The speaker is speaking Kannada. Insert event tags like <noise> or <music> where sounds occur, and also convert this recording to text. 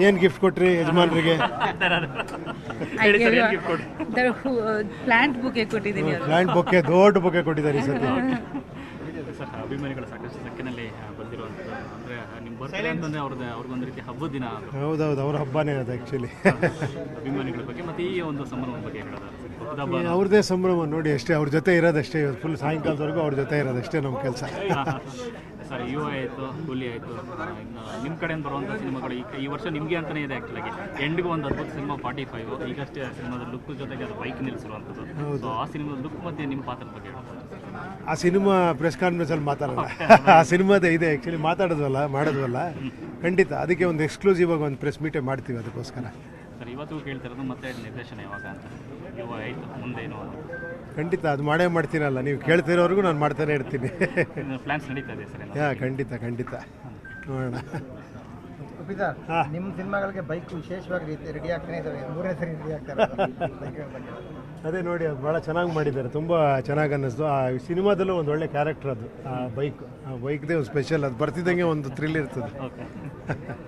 ಏನು ಗಿಫ್ಟ್ ಕೊಟ್ರಿ ಯಜಮಾನ್ರಿಗೆ? ಪ್ಲಾಂಟ್ ಬುಕ್ ಕೊಟ್ಟಿದ್ದೀನಿ ಪ್ಲಾಂಟ್ ಬೊಕ್ಕೆ ದೊಡ್ಡ ಬೊಕ್ಕೆ ಕೊಟ್ಟಿದ್ದಾರೆ ಈ ಸತಿ. ಸರ್ <laughs> ಅಭಿಮಾನಿಗಳು ಸಾಕಷ್ಟು ಸಂಖ್ಯೆಯಲ್ಲಿ ಬಂದಿರುವಂಥದ್ದು. ಅಂದರೆ ನಿಮ್ಮ ಬರ್ತಾರೆ ಅಂತಂದರೆ ಅವ್ರದ್ದು ಅವ್ರಿಗೊಂದು ರೀತಿ ಹಬ್ಬದ ದಿನ ಅದು. ಹೌದೌದು ಅವ್ರ ಹಬ್ಬನೇ ಅದು ಆ್ಯಕ್ಚುಲಿ ಅಭಿಮಾನಿಗಳ ಬಗ್ಗೆ ಮತ್ತು ಈ ಒಂದು ಸಂಭ್ರಮದ ಬಗ್ಗೆ ಹೇಳೋದಾದ್ರೆ ಅವ್ರದೇ ಅವ್ರದ್ದೇ ಸಂಭ್ರಮ ನೋಡಿ ಅಷ್ಟೇ ಅವ್ರ ಜೊತೆ ಇರೋದಷ್ಟೇ ಫುಲ್ ಸಾಯಂಕಾಲದವರೆಗೂ ಅವ್ರ ಜೊತೆ ಇರೋದಷ್ಟೇ ನಮ್ಮ ಕೆಲಸ. ಸರ್ ಯು ಆಯಿತು ಕೂಲಿ ಆಯಿತು ನಿಮ್ಮ ಕಡೆಯಿಂದ ಬರುವಂಥ ಸಿನಿಮಾಗಳು ಈ ಈ ವರ್ಷ ನಿಮಗೆ ಅಂತಲೇ ಇದೆ ಆ್ಯಕ್ಚುಲಾಗಿ ಎಂಡ್ಗೂ ಒಂದು ಅದ್ಭುತ ಸಿನಿಮಾ ಫಾರ್ಟಿ ಫೈವ್ ಈಗಷ್ಟೇ ಸಿನಿಮಾದ ಲುಕ್ ಜೊತೆಗೆ ಅದು ಬೈಕ್ ನಿಲ್ಲಿಸಿರುವಂಥದ್ದು ಸೊ ಆ ಸಿನಿಮಾದ ಲುಕ್ ಮತ್ತು ನಿಮ್ಮ ಪಾತ್ರದ ಬಗ್ಗೆ ಹೇಳೋದು ಆ ಸಿನಿಮಾ ಪ್ರೆಸ್ ಕಾನ್ಫರೆನ್ಸಲ್ಲಿ ಮಾತಾಡಲ್ಲ. ಆ ಸಿನಿಮಾದೇ ಇದೆ ಆ್ಯಕ್ಚುಲಿ ಮಾತಾಡೋದಲ್ಲ ಮಾಡೋದಲ್ಲ ಖಂಡಿತ ಅದಕ್ಕೆ ಒಂದು ಎಕ್ಸ್ಕ್ಲೂಸಿವ್ ಆಗಿ ಒಂದು ಪ್ರೆಸ್ ಮೀಟೇ ಮಾಡ್ತೀವಿ ಅದಕ್ಕೋಸ್ಕರ. ಸರ್ ಇವತ್ತು ಕೇಳ್ತಿರೋದು ಮತ್ತೆ ನಿರ್ದೇಶನ ಯಾವಾಗ ಅಂತ. ಯುವ ಆಯಿತು ಮುಂದೆ ಖಂಡಿತ ಅದು ಮಾಡೇ ಮಾಡ್ತೀನಲ್ಲ ನೀವು ಕೇಳ್ತಿರೋರ್ಗು ನಾನು ಮಾಡ್ತಾನೆ ಇರ್ತೀನಿ. ಪ್ಲ್ಯಾನ್ಸ್ ನಡೀತಾ ಇದೆ ಸರ್ ಯಾ ಖಂಡಿತ ಖಂಡಿತ. ನೋಡೋಣ. ಉಪಿದಾರ್ ನಿಮ್ಮ ಸಿನಿಮಾಗಳಿಗೆ ಬೈಕ್ ವಿಶೇಷವಾಗಿ ರೀತಿ ರೆಡಿ ಆಗ್ತಾನೆ ಇದಾವೆ ಮೂರನೇ ಸರಿ ರೆಡಿ ಆಗ್ತಾರೆ ಅದೇ ನೋಡಿ ಅದು ಭಾಳ ಚೆನ್ನಾಗಿ ಮಾಡಿದ್ದಾರೆ. ತುಂಬ ಚೆನ್ನಾಗಿ ಅನ್ನಿಸ್ತು. ಆ ಸಿನಿಮಾದಲ್ಲೂ ಒಂದು ಒಳ್ಳೆ ಕ್ಯಾರೆಕ್ಟರ್ ಅದು ಆ ಬೈಕ್. ಆ ಬೈಕ್ದೇ ಒಂದು ಸ್ಪೆಷಲ್ ಅದು ಬರ್ತಿದ್ದಂಗೆ ಒಂದು ಥ್ರಿಲ್ ಇರ್ತದೆ. ಓಕೆ <laughs>